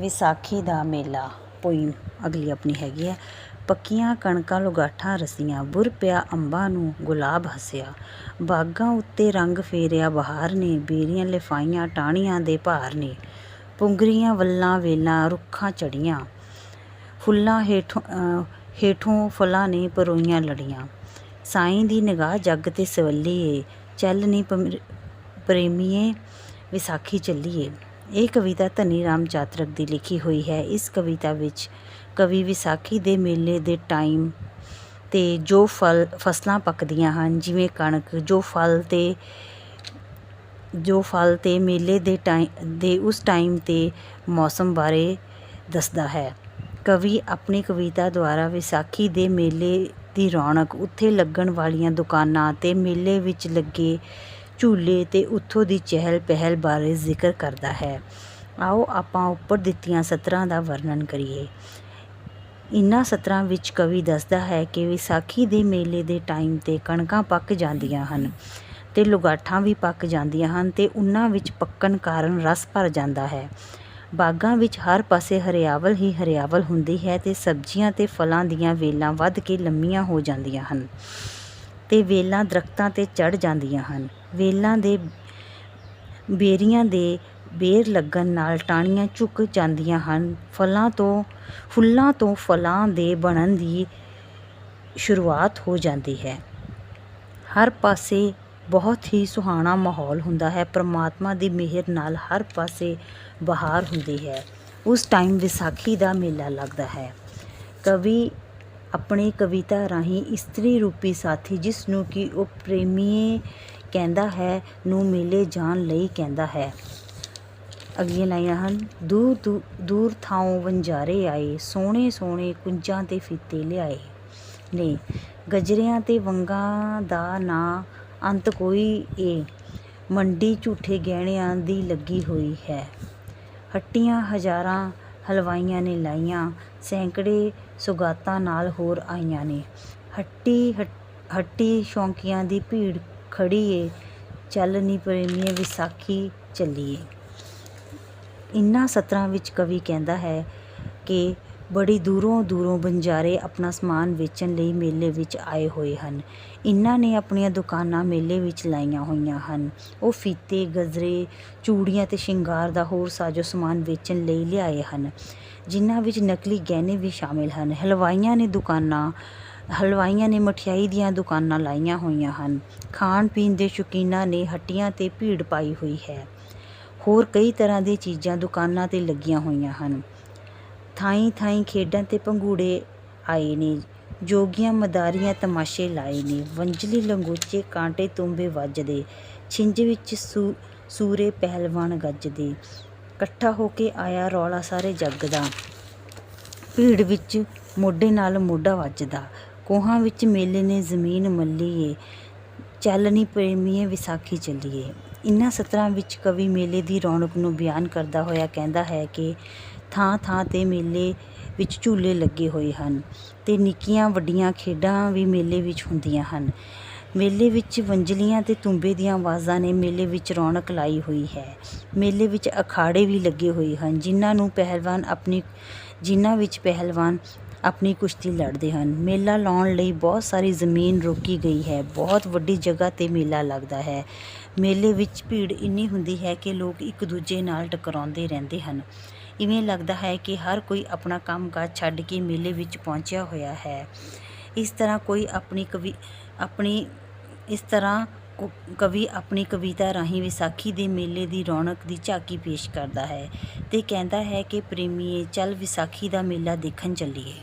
ਵਿਸਾਖੀ ਦਾ ਮੇਲਾ। ਪੋਇਮ ਅਗਲੀ ਆਪਣੀ ਹੈਗੀ ਹੈ। ਪੱਕੀਆਂ ਕਣਕਾਂ ਲੁਗਾਠਾਂ ਰਸੀਆਂ, ਬੁਰ ਪਿਆ ਅੰਬਾਂ ਨੂੰ ਗੁਲਾਬ ਹੱਸਿਆ। ਬਾਗਾਂ ਉੱਤੇ ਰੰਗ ਫੇਰਿਆ ਬਹਾਰ ਨੇ, ਬੇਰੀਆਂ ਲਿਫਾਈਆਂ ਟਾਹਣੀਆਂ ਦੇ ਭਾਰ ਨੇ। ਪੁੰਗਰੀਆਂ, ਵੱਲਾਂ, ਵੇਲਾਂ, ਰੁੱਖਾਂ ਚੜੀਆਂ ਫੁੱਲਾਂ ਹੇਠੋਂ ਹੇਠੋਂ ਫੁੱਲਾਂ ਨੇ ਪਰੋਈਆਂ ਲੜੀਆਂ। ਸਾਈਂ ਦੀ ਨਿਗਾਹ ਜੱਗ ਤੇ ਸਵੱਲੀ ਏ ਚੱਲ ਨੀ ਪ੍ਰੇਮੀਏ, ਵਿਸਾਖੀ ਚੱਲੀਏ। ਇਹ ਕਵਿਤਾ ਧਨੀ ਰਾਮ ਚਾਤਰਕ ਦੀ ਲਿਖੀ ਹੋਈ ਹੈ। ਇਸ ਕਵਿਤਾ ਵਿੱਚ ਕਵੀ ਵਿਸਾਖੀ ਦੇ ਮੇਲੇ ਦੇ ਟਾਈਮ ਤੇ ਜੋ ਫਲ, ਫਸਲਾਂ ਪੱਕਦੀਆਂ ਹਨ, ਜਿਵੇਂ ਕਣਕ, ਜੋ ਫਲ ਤੇ, ਜੋ ਫਲ ਤੇ ਮੇਲੇ ਦੇ ਟਾਈਮ ਦੇ ਉਸ ਟਾਈਮ ਤੇ ਮੌਸਮ ਬਾਰੇ ਦੱਸਦਾ ਹੈ। ਕਵੀ ਆਪਣੀ ਕਵਿਤਾ ਦੁਆਰਾ ਵਿਸਾਖੀ ਦੇ ਮੇਲੇ ਦੀ ਰੌਣਕ ਉੱਥੇ ਲੱਗਣ ਵਾਲੀਆਂ ਦੁਕਾਨਾਂ ਤੇ ਮੇਲੇ ਵਿੱਚ ਲੱਗੇ ਝੂਲੇ ਤੇ ਉੱਥੋਂ ਦੀ ਚਹਿਲ ਪਹਿਲ ਬਾਰੇ ਜ਼ਿਕਰ ਕਰਦਾ ਹੈ। ਆਓ ਆਪਾਂ ਉੱਪਰ ਦਿੱਤੀਆਂ ਸਤਰਾਂ ਦਾ ਵਰਣਨ ਕਰੀਏ। ਇਨ੍ਹਾਂ ਸਤਰਾਂ ਵਿੱਚ ਕਵੀ ਦੱਸਦਾ ਹੈ ਕਿ ਵਿਸਾਖੀ ਦੇ ਮੇਲੇ ਦੇ ਟਾਈਮ ਤੇ ਕਣਕਾਂ ਪੱਕ ਜਾਂਦੀਆਂ ਹਨ ਤੇ ਲੁਗਾਠਾਂ ਵੀ ਪੱਕ ਜਾਂਦੀਆਂ ਹਨ ਤੇ ਉਹਨਾਂ ਵਿੱਚ ਪੱਕਣ ਕਾਰਨ ਰਸ ਭਰ ਜਾਂਦਾ ਹੈ। ਬਾਗਾਂ ਵਿੱਚ ਹਰ ਪਾਸੇ ਹਰਿਆਵਲ ਹੀ ਹਰਿਆਵਲ ਹੁੰਦੀ ਹੈ ਤੇ ਸਬਜ਼ੀਆਂ ਤੇ ਫਲਾਂ ਦੀਆਂ ਵੇਲਾਂ ਵੱਧ ਕੇ ਲੰਮੀਆਂ ਹੋ ਜਾਂਦੀਆਂ ਹਨ ਤੇ ਵੇਲਾਂ ਦਰਖਤਾਂ ਤੇ ਚੜ ਜਾਂਦੀਆਂ ਹਨ। ਵੇਲਾਂ ਦੇ ਬੇਰੀਆਂ ਦੇ ਬੇਰ ਲੱਗਣ ਨਾਲ ਟਾਹਣੀਆਂ ਝੁਕ ਜਾਂਦੀਆਂ ਹਨ। ਫਲਾਂ ਤੋਂ, ਫੁੱਲਾਂ ਤੋਂ ਫਲਾਂ ਦੇ ਬਣਨ ਦੀ ਸ਼ੁਰੂਆਤ ਹੋ ਜਾਂਦੀ ਹੈ। ਹਰ ਪਾਸੇ ਬਹੁਤ ਹੀ ਸੁਹਾਣਾ ਮਾਹੌਲ ਹੁੰਦਾ ਹੈ। ਪ੍ਰਮਾਤਮਾ ਦੀ ਮਿਹਰ ਨਾਲ ਹਰ ਪਾਸੇ ਬਹਾਰ ਹੁੰਦੀ ਹੈ। ਉਸ ਟਾਈਮ ਵਿਸਾਖੀ ਦਾ ਮੇਲਾ ਲੱਗਦਾ ਹੈ। ਕਵੀ, ਆਪਣੀ ਕਵਿਤਾ ਰਾਹੀਂ ਇਸਤਰੀ ਰੂਪੀ ਸਾਥੀ, ਜਿਸ ਨੂੰ ਕਿ ਉਹ ਪ੍ਰੇਮੀਏ ਕਹਿੰਦਾ ਹੈ, ਨੂੰ ਮੇਲੇ ਜਾਣ ਲਈ ਕਹਿੰਦਾ ਹੈ। ਅਗਲੀਆਂ ਲਾਈਨਾਂ ਹਨ। ਦੂਰ ਦੂ- ਦੂਰ ਥਾਂ ਵੰਜਾਰੇ ਆਏ, ਸੋਹਣੇ ਸੋਹਣੇ ਕੁੰਜਾਂ ਤੇ ਫੀਤੇ ਲਿਆਏ। ਨੇ, ਗਜਰਿਆਂ ਤੇ ਵੰਗਾਂ ਦਾ ਨਾਂ ਅੰਤ ਕੋਈ ਏ। ਮੰਡੀ ਝੂਠੇ ਗਹਿਣਿਆਂ ਦੀ ਲੱਗੀ ਹੋਈ ਹੈ। ਹੱਟੀਆਂ ਹਜ਼ਾਰਾਂ ਹਲਵਾਈਆਂ ਨੇ ਲਾਈਆਂ, ਸੈਂਕੜੇ ਸੁਗਾਤਾਂ ਨਾਲ ਹੋਰ ਆਈਆਂ ਨੇ। ਹੱਟੀ ਹੱਟੀ ਸ਼ੌਂਕੀਆਂ ਦੀ ਭੀੜ ਖੜੀ ਏ ਚੱਲ ਨੀ ਪ੍ਰੇਮੀਏ ਵਿਸਾਖੀ ਚੱਲੀਏ। ਇਨ੍ਹਾਂ ਸਤਰਾਂ ਵਿੱਚ ਕਵੀ ਕਹਿੰਦਾ ਹੈ ਕਿ ਬੜੀ ਦੂਰੋਂ ਦੂਰੋਂ ਬੰਜਾਰੇ ਆਪਣਾ ਸਮਾਨ ਵੇਚਣ ਲਈ ਮੇਲੇ ਵਿੱਚ ਆਏ ਹੋਏ ਹਨ। ਇਨ੍ਹਾਂ ਨੇ ਆਪਣੀਆਂ ਦੁਕਾਨਾਂ ਮੇਲੇ ਵਿੱਚ ਲਾਈਆਂ ਹੋਈਆਂ ਹਨ। ਉਹ ਫੀਤੇ, ਗਜਰੇ, ਚੂੜੀਆਂ ਤੇ ਸ਼ਿੰਗਾਰ ਦਾ ਹੋਰ ਸਾਜੋ ਸਮਾਨ ਵੇਚਣ ਲਈ ਲਿਆਏ ਹਨ, ਜਿਨ੍ਹਾਂ ਵਿੱਚ ਨਕਲੀ ਗਹਿਣੇ ਵੀ ਸ਼ਾਮਿਲ ਹਨ। ਹਲਵਾਈਆਂ ਨੇ ਦੁਕਾਨਾਂ ਹਲਵਾਈਆਂ ਨੇ ਮਠਿਆਈ ਦੀਆਂ ਦੁਕਾਨਾਂ ਲਾਈਆਂ ਹੋਈਆਂ ਹਨ। ਖਾਣ ਪੀਣ ਦੇ ਸ਼ੌਕੀਨਾਂ ਨੇ ਹੱਟੀਆਂ ਤੇ ਭੀੜ ਪਾਈ ਹੋਈ ਹੈ। ਹੋਰ ਕਈ ਤਰ੍ਹਾਂ ਦੀਆਂ ਚੀਜ਼ਾਂ ਦੁਕਾਨਾਂ ਤੇ ਲੱਗੀਆਂ ਹੋਈਆਂ ਹਨ। ਥਾਈਂ ਥਾਈਂ ਖੇਡਾਂ ਤੇ ਪੰਘੂੜੇ ਆਏ ਨੇ। ਜੋਗੀਆਂ ਮਦਾਰੀਆਂ ਤਮਾਸ਼ੇ ਲਾਏ ਨੇ। ਵੰਜਲੀ ਲੰਗੋਚੇ ਕਾਂਟੇ ਤੁੰਬੇ ਵੱਜਦੇ। ਛਿੰਝ ਵਿੱਚ ਸੂ, ਸੂਰੇ ਪਹਿਲਵਾਨ ਗੱਜਦੇ। ਇਕੱਠਾ ਹੋ ਕੇ ਆਇਆ ਰੌਲਾ ਸਾਰੇ ਜੱਗ ਦਾ। ਭੀੜ ਵਿੱਚ ਮੋਢੇ ਨਾਲ ਮੋਢਾ ਵੱਜਦਾ। ਕੋਹਾਂ ਵਿੱਚ ਮੇਲੇ ਨੇ ਜ਼ਮੀਨ ਮੱਲੀ ਏ। ਚੱਲਣੀ ਪ੍ਰੇਮੀਏ ਵਿਸਾਖੀ ਚੱਲੀਏ। ਇਨ੍ਹਾਂ ਸਤਰਾਂ ਵਿੱਚ ਕਵੀ ਮੇਲੇ ਦੀ ਰੌਣਕ ਨੂੰ ਬਿਆਨ ਕਰਦਾ ਹੋਇਆ ਕਹਿੰਦਾ ਹੈ ਕਿ ਥਾਂ ਥਾਂ ਤੇ ਮੇਲੇ ਵਿੱਚ ਝੂਲੇ ਲੱਗੇ ਹੋਏ ਹਨ ਤੇ ਨਿੱਕੀਆਂ ਵੱਡੀਆਂ ਖੇਡਾਂ ਵੀ ਮੇਲੇ ਵਿੱਚ ਹੁੰਦੀਆਂ ਹਨ। ਮੇਲੇ ਵਿੱਚ ਵੰਜਲੀਆਂ ਤੇ ਤੂੰਬੇ ਦੀਆਂ ਆਵਾਜ਼ਾਂ ਨੇ ਮੇਲੇ ਵਿੱਚ ਰੌਣਕ ਲਾਈ ਹੋਈ ਹੈ। ਮੇਲੇ ਵਿੱਚ ਅਖਾੜੇ ਵੀ ਲੱਗੇ ਹੋਏ ਹਨ, ਜਿਨ੍ਹਾਂ ਨੂੰ ਪਹਿਲਵਾਨ ਆਪਣੀ ਜਿਨ੍ਹਾਂ ਵਿੱਚ ਪਹਿਲਵਾਨ ਆਪਣੀ ਕੁਸ਼ਤੀ ਲੜਦੇ ਹਨ। ਮੇਲਾ ਲਾਉਣ ਲਈ ਬਹੁਤ ਸਾਰੀ ਜ਼ਮੀਨ ਰੋਕੀ ਗਈ ਹੈ। ਬਹੁਤ ਵੱਡੀ ਜਗ੍ਹਾ ਤੇ ਮੇਲਾ ਲੱਗਦਾ ਹੈ। ਮੇਲੇ ਵਿੱਚ ਭੀੜ ਇੰਨੀ ਹੁੰਦੀ ਹੈ ਕਿ ਲੋਕ ਇੱਕ ਦੂਜੇ ਨਾਲ ਟਕਰਾਉਂਦੇ ਰਹਿੰਦੇ ਹਨ। ਇਵੇਂ ਲੱਗਦਾ ਹੈ ਕਿ ਹਰ ਕੋਈ ਆਪਣਾ ਕੰਮਕਾਜ ਛੱਡ ਕੇ ਮੇਲੇ ਵਿੱਚ ਪਹੁੰਚਿਆ ਹੋਇਆ ਹੈ। ਇਸ ਤਰ੍ਹਾਂ ਕੋਈ ਆਪਣੀ ਕਵੀ, ਆਪਣੀ, ਇਸ ਤਰ੍ਹਾਂ ਕੁ- ਕਵੀ ਆਪਣੀ ਕਵਿਤਾ ਰਾਹੀਂ ਵਿਸਾਖੀ ਦੇ ਮੇਲੇ ਦੀ ਰੌਣਕ ਦੀ ਝਾਕੀ ਪੇਸ਼ ਕਰਦਾ ਹੈ ਤੇ ਕਹਿੰਦਾ ਹੈ ਕਿ ਪ੍ਰੇਮੀਏ, ਚੱਲ ਵਿਸਾਖੀ ਦਾ ਮੇਲਾ ਦੇਖਣ ਚੱਲੀਏ।